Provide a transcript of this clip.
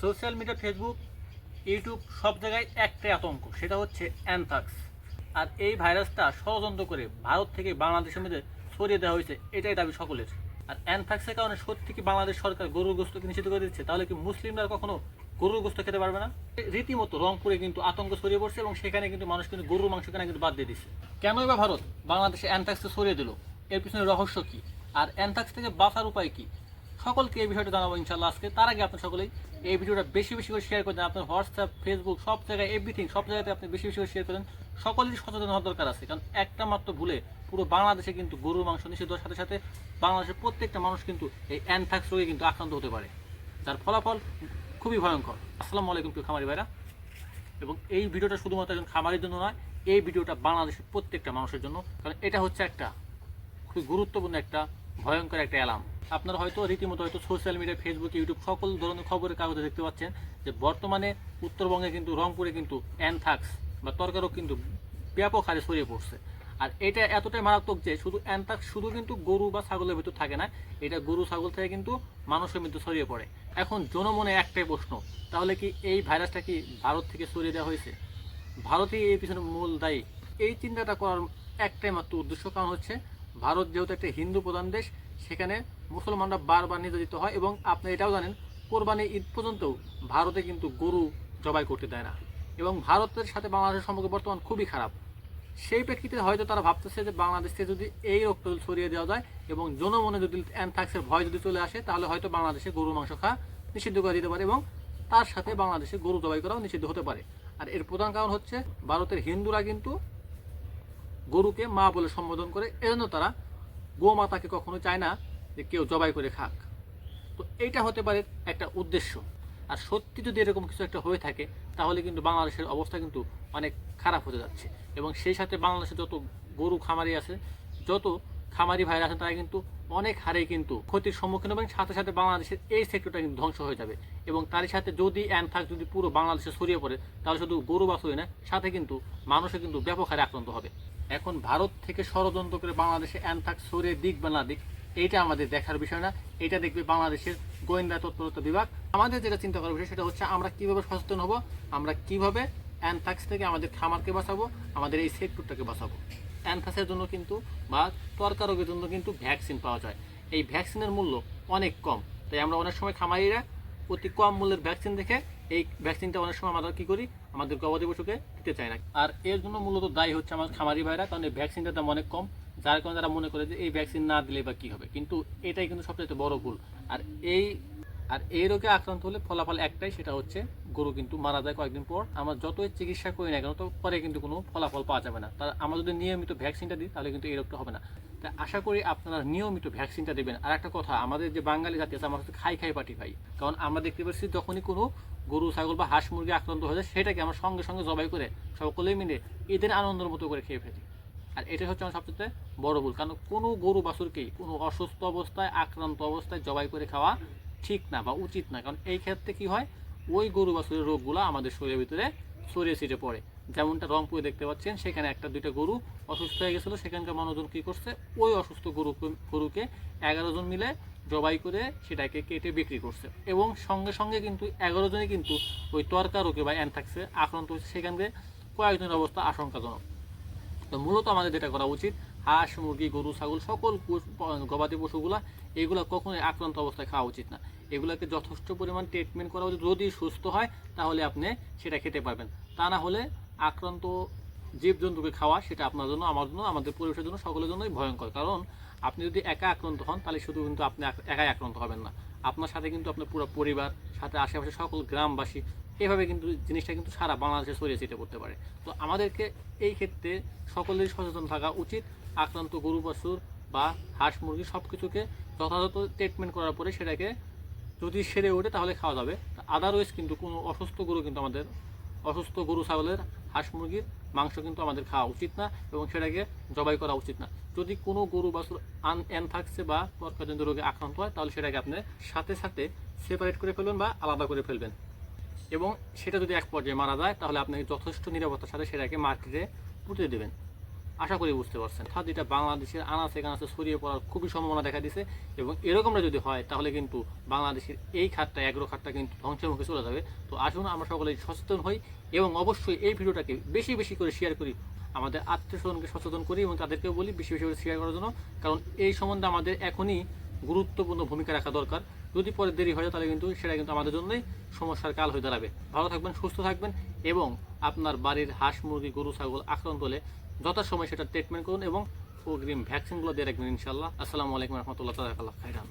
Social media, Facebook, YouTube সব জায়গায় একটাই আতঙ্ক, সেটা হচ্ছে অ্যানথাক্স আর এই ভাইরাসটা ষড়যন্ত্র করে ভারত থেকে বাংলাদেশের মধ্যে ছড়িয়ে দেওয়া হয়েছে, এটাই দাবি সকলের। আর অ্যানথাক্সের কারণে সত্যি কি বাংলাদেশ সরকার গরুর গোস্তকে নিষিদ্ধ করে দিচ্ছে, তাহলে কি মুসলিমরা কখনো গরুর গোস্ত খেতে পারবে না? রীতিমতো রংপুরে কিন্তু আতঙ্ক ছড়িয়ে পড়ছে এবং সেখানে কিন্তু মানুষ কিন্তু গরুর মাংস কেনা কিন্তু বাদ দিয়ে দিচ্ছে। কেনই বা ভারত বাংলাদেশে অ্যানথাক্সকে ছড়িয়ে দিল? এর পিছনে রহস্য কি? আর অ্যানথাক্স থেকে বাঁচার উপায় কি? সকলকে এই বিষয়টা জানাব ইনশাল্লাহ আজকে। তার আগে আপনার সকলেই এই ভিডিওটা বেশি বেশি করে শেয়ার করে দেন। আপনার হোয়াটসঅ্যাপ ফেসবুক সব জায়গায় এভরিথিং সব জায়গাতে আপনি বেশি বেশি করে শেয়ার করেন সকলেরই সচেতন হওয়ার দরকার আছে। কারণ একটা মাত্র ভুলে পুরো বাংলাদেশে কিন্তু গরুর মাংস নিষিদ্ধ সাথে সাথে বাংলাদেশের প্রত্যেকটা মানুষ কিন্তু এই অ্যানথ্রাক্স রোগে কিন্তু আক্রান্ত হতে পারে। যার ফলাফল খুবই ভয়ঙ্কর। আসসালামু আলাইকুম প্রিয় খামারি ভাইরা। এবং এই ভিডিওটা শুধুমাত্র একজন খামারের জন্য নয়, এই ভিডিওটা বাংলাদেশের প্রত্যেকটা মানুষের জন্য। কারণ এটা হচ্ছে একটা খুবই গুরুত্বপূর্ণ একটা ভয়ঙ্কর একটা অ্যালার্ম। আপনারা হয়তো রীতিমতো হয়তো সোশ্যাল মিডিয়া ফেসবুক ইউটিউব সকল ধরনের খবরের কাগজে দেখতে পাচ্ছেন যে বর্তমানে উত্তরবঙ্গে কিন্তু, রংপুরে কিন্তু অ্যানথাক্স বা তরকারও কিন্তু ব্যাপক হারে ছড়িয়ে পড়ছে। আর এটা এতটাই মারাত্মক যে শুধু অ্যানথাক্স শুধু কিন্তু গরু বা ছাগলের ভিতর থাকে না, এটা গরু, ছাগল থেকে কিন্তু মানুষের মধ্যে ছড়িয়ে পড়ে। এখন জনমনে একটাই প্রশ্ন, তাহলে কি এই ভাইরাসটা কি ভারত থেকে ছড়িয়ে দেওয়া হয়েছে? ভারতই এই পিছনে মূল দায়ী। এই চিন্তাটা করার একটাই মাত্র উদ্দেশ্য কারণ হচ্ছে ভারত যেহেতু একটা হিন্দু প্রধান দেশ, সেখানে মুসলমানরা বারবার নির্যাতিত হয় এবং আপনি এটাও জানেন, কোরবানি ঈদ পর্যন্তও ভারতে কিন্তু গরু জবাই করতে দেয় না। এবং ভারতের সাথে বাংলাদেশের সম্পর্ক বর্তমান খুবই খারাপ। সেই প্রেক্ষিতে হয়তো তারা ভাবতেছে যে বাংলাদেশ যদি এই রক্ত ছড়িয়ে দেওয়া যায় এবং জনমনে যদি অ্যানথ্রাক্সের ভয় যদি চলে আসে, তাহলে হয়তো বাংলাদেশে গরু মাংস খাওয়া নিষিদ্ধ করে দিতে পারে এবং তার সাথে বাংলাদেশে গরু জবাই করাও নিষিদ্ধ হতে পারে। আর এর প্রধান কারণ হচ্ছে, ভারতের হিন্দুরা কিন্তু গরুকে মা বলে সম্বোধন করে, এজন্য তারা গোমাতাকে কখনো চায় না যে কেউ জবাই করে খাক। তো এইটা হতে পারে একটা উদ্দেশ্য। আর সত্যি যদি এরকম কিছু একটা হয়ে থাকে, তাহলে কিন্তু বাংলাদেশের অবস্থা কিন্তু অনেক খারাপ হতে যাচ্ছে। এবং সেই সাথে বাংলাদেশে যত গরু খামারি আছে, যত খামারি ভাইরা আছেন তারা কিন্তু অনেক হারে কিন্তু ক্ষতির সম্মুখীন হবেন। সাথে সাথে বাংলাদেশের এই সেক্টরটা কিন্তু ধ্বংস হয়ে যাবে। এবং তারই সাথে যদি অ্যানথাক যদি পুরো বাংলাদেশে ছড়িয়ে পড়ে, তাহলে শুধু গরু বাছুই না, সাথে কিন্তু মানুষও কিন্তু ব্যাপক হারে আক্রান্ত হবে। এখন ভারত থেকে ষড়যন্ত্র করে বাংলাদেশে অ্যানথাক ছড়িয়ে দিক বা না দিক, এইটা আমাদের দেখার বিষয় না। এটা দেখবে বাংলাদেশের গোয়েন্দা তৎপরতা বিভাগ। আমাদের যেটা চিন্তা করার বিষয়, সেটা হচ্ছে আমরা কীভাবে সচেতন হব, আমরা কীভাবে অ্যানথাক্স থেকে আমাদের খামারকে বাঁচাবো, আমাদের এই সেক্টরটাকে বাঁচাবো। অ্যানথাক্সের জন্য কিন্তু বা তরকা রোগের জন্য কিন্তু ভ্যাকসিন পাওয়া যায়। এই ভ্যাকসিনের মূল্য অনেক কম। তাই আমরা অনেক সময় খামারিরা অতি কম মূল্যের ভ্যাকসিন দেখে এই ভ্যাকসিনটা অনেক সময় আমরা কী করি? আমাদের গবাদি পশুকে দিতে চাই না। আর এর জন্য মূলত দায়ী হচ্ছে আমার খামারি ভাইরা, কারণ এই ভ্যাকসিনটার দাম অনেক কম। যার কারণে তারা মনে করে যে এই ভ্যাকসিন না দিলে বা কী হবে? কিন্তু এটাই কিন্তু সবচেয়ে বড় ভুল। আর এই আর এই রোগে আক্রান্ত হলে ফলাফল একটাই, সেটা হচ্ছে গরু কিন্তু মারা যায় কয়েকদিন পর। আমরা যতই চিকিৎসা করি না কেন, তো পরে কিন্তু কোনো ফলাফল পাওয়া যাবে না। তার আমরা যদি নিয়মিত ভ্যাকসিনটা দিই, তাহলে কিন্তু এই রোগটা হবে না। তাই আশা করি আপনারা নিয়মিত ভ্যাকসিনটা দেবেন। আর একটা কথা, আমাদের যে বাঙালি জাতি আছে, আমরা খাই খাই পাটি খাই। কারণ আমরা দেখতে পাচ্ছি যখনই কোনো গরু, ছাগল বা হাঁস মুরগি আক্রান্ত হয়ে যায়, সেটাকে আমরা সঙ্গে সঙ্গে জবাই করে সকলেই মিলে এদের আনন্দের মতো করে খেয়ে ফেলি। আর এটা হচ্ছে আমার সবচেয়ে বড় ভুল। কারণ কোনো গরু বাছুরকেই কোনো অসুস্থ অবস্থায়, আক্রান্ত অবস্থায় জবাই করে খাওয়া ঠিক না বা উচিত না। কারণ এই ক্ষেত্রে কি হয়? ওই গরু বাছুরের রোগগুলো আমাদের শরীরের ভিতরে ছড়িয়ে ছিটে পড়ে। যেমনটা রংপুরে দেখতে পাচ্ছেন, সেখানে একটা দুইটা গরু অসুস্থ হয়ে গেছিল, সেখানকার মানুষজন কী করছে? ওই অসুস্থ গরু, গরুকে এগারো জন মিলে জবাই করে সেটাকে কেটে বিক্রি করছে। এবং সঙ্গে সঙ্গে কিন্তু এগারো জনে কিন্তু ওই তরকা রোগে বা অ্যানথাক্সে আক্রান্ত হয়েছে। সেখানে কয়েকজনের অবস্থা আশঙ্কাজনক। তো মূলত আমাদের যেটা করা উচিত হাঁস মুরগি, গরু, ছাগল, সকল গবাদি পশুগুলা, এগুলো কখনোই আক্রান্ত অবস্থায় খাওয়া উচিত না। এগুলোকে যথেষ্ট পরিমাণ ট্রিটমেন্ট করা উচিত। যদি সুস্থ হয়, তাহলে আপনি সেটা খেতে পারবেন। তা না হলে আক্রান্ত জীবজন্তুকে খাওয়া, সেটা আপনার জন্য, আমার জন্য, আমাদের পরিবেশের জন্য, সকলের জন্যই ভয়ঙ্কর। কারণ আপনি যদি একা আক্রান্ত হন, তাহলে শুধু কিন্তু আপনি একাই আক্রান্ত হবেন না। আপনার সাথে কিন্তু আপনার পুরো পরিবার, সাথে আশেপাশে সকল গ্রামবাসী এভাবে কিন্তু জিনিসটা কিন্তু সারা বাংলাদেশে ছড়িয়ে ছিটে পড়তে পারে। তো আমাদেরকে এই ক্ষেত্রে সকলেরই সচেতন থাকা উচিত। আক্রান্ত গরু পশুর বা হাঁস, মুরগি সব কিছুকে যথাযথ ট্রিটমেন্ট করার পরে সেটাকে যদি সেরে ওঠে তাহলে খাওয়া যাবে। আদারওয়াইজ কিন্তু কোনো অসুস্থ গরু কিন্তু আমাদের, অসুস্থ গরু, ছাগলের, হাঁস, মুরগির মাংস কিন্তু আমাদের খাওয়া উচিত না এবং সেটাকে জবাই করা উচিত না। যদি কোনো গরু, বাছুর আন এন থাকছে বা তর্কজনিত রোগে আক্রান্ত হয় তাহলে সেটাকে আপনি সাথে সাথে সেপারেট করে ফেলবেন বা আলাদা করে ফেলবেন। এবং সেটা যদি এক পর্যায়ে মারা যায়, তাহলে আপনাকে যথেষ্ট নিরাপত্তার সাথে সেটাকে মার্কেটে পুঁতে দেবেন। আশা করি বুঝতে পারছেন। অর্থাৎ এটা বাংলাদেশের আনাচে কানাচে ছড়িয়ে পড়ার খুবই সম্ভাবনা দেখা দিছে এবং এরকমটা যদি হয়, তাহলে কিন্তু বাংলাদেশের এই খাতটা, অ্যাগ্রো খাতটা কিন্তু ধ্বংসের মুখে চলে যাবে। তো আসুন আমরা সকলে সচেতন হই এবং অবশ্যই এই ভিডিওটাকে বেশি বেশি করে শেয়ার করি। আমাদের আত্মীয় স্বজনকে সচেতন করি এবং তাদেরকেও বলি, বেশি বেশি করে শেয়ার করার জন্য। কারণ এই সম্বন্ধে আমাদের এখনই গুরুত্বপূর্ণ ভূমিকা রাখা দরকার। যদি পরে দেরি হয় তাহলে কিন্তু সেটা কিন্তু আমাদের জন্যই সমস্যার কাল হয়ে দাঁড়াবে। ভালো থাকবেন, সুস্থ থাকবেন এবং আপনার বাড়ির হাঁস, মুরগি, গরু, ছাগল আক্রান্ত হলে যথাসময় সেটা ট্রিটমেন্ট করুন এবং অগ্রিম ভ্যাকসিনগুলো দিয়ে রাখবেন ইনশাল্লাহ আসসালামু আলাইকুম রহমতুল্লাহ তালা খাইরান